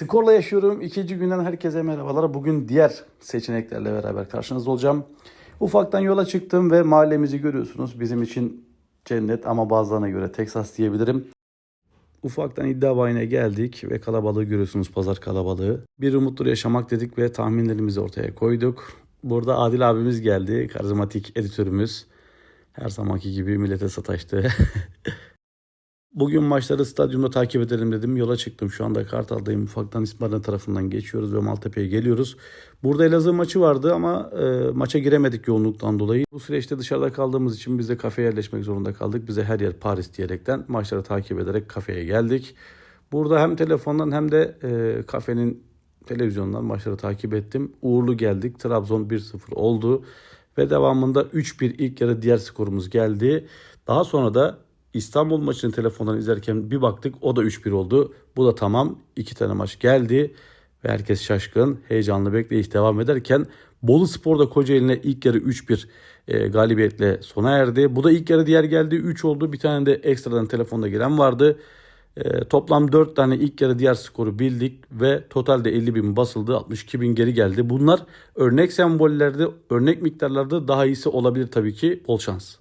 Skorla yaşıyorum. İkinci günden herkese merhabalar. Bugün diğer seçeneklerle beraber karşınızda olacağım. Ufaktan yola çıktım ve mahallemizi görüyorsunuz. Bizim için cennet ama bazılarına göre Teksas diyebilirim. Ufaktan iddia bayine geldik ve kalabalığı görüyorsunuz pazar kalabalığı. Bir umuttur yaşamak dedik ve tahminlerimizi ortaya koyduk. Burada Adil abimiz geldi, karizmatik editörümüz. Her zamanki gibi millete sataştı. Bugün maçları stadyumda takip edelim dedim. Yola çıktım. Şu anda Kartal'dayım. Ufaktan İsmail tarafından geçiyoruz ve Maltepe'ye geliyoruz. Burada Elazığ maçı vardı ama e, maça giremedik yoğunluktan dolayı. Bu süreçte dışarıda kaldığımız için biz de kafeye yerleşmek zorunda kaldık. Bize her yer Paris diyerekten maçları takip ederek kafeye geldik. Burada hem telefondan hem de e, kafenin televizyondan maçları takip ettim. Uğurlu geldik. Trabzon 1-0 oldu. Ve devamında 3-1 ilk yarı diğer skorumuz geldi. Daha sonra da İstanbul maçını telefondan izlerken bir baktık o da 3-1 oldu. Bu da tamam. iki tane maç geldi ve herkes şaşkın, heyecanlı bekleyiş devam ederken Bolu Spor'da Kocaeli'ne ilk yarı 3-1 e, galibiyetle sona erdi. Bu da ilk yarı diğer geldi 3 oldu. Bir tane de ekstradan telefonda giren vardı. E, toplam 4 tane ilk yarı diğer skoru bildik ve totalde 50 bin basıldı. 62 bin geri geldi. Bunlar örnek sembollerde, örnek miktarlarda daha iyisi olabilir tabii ki. Bol şans.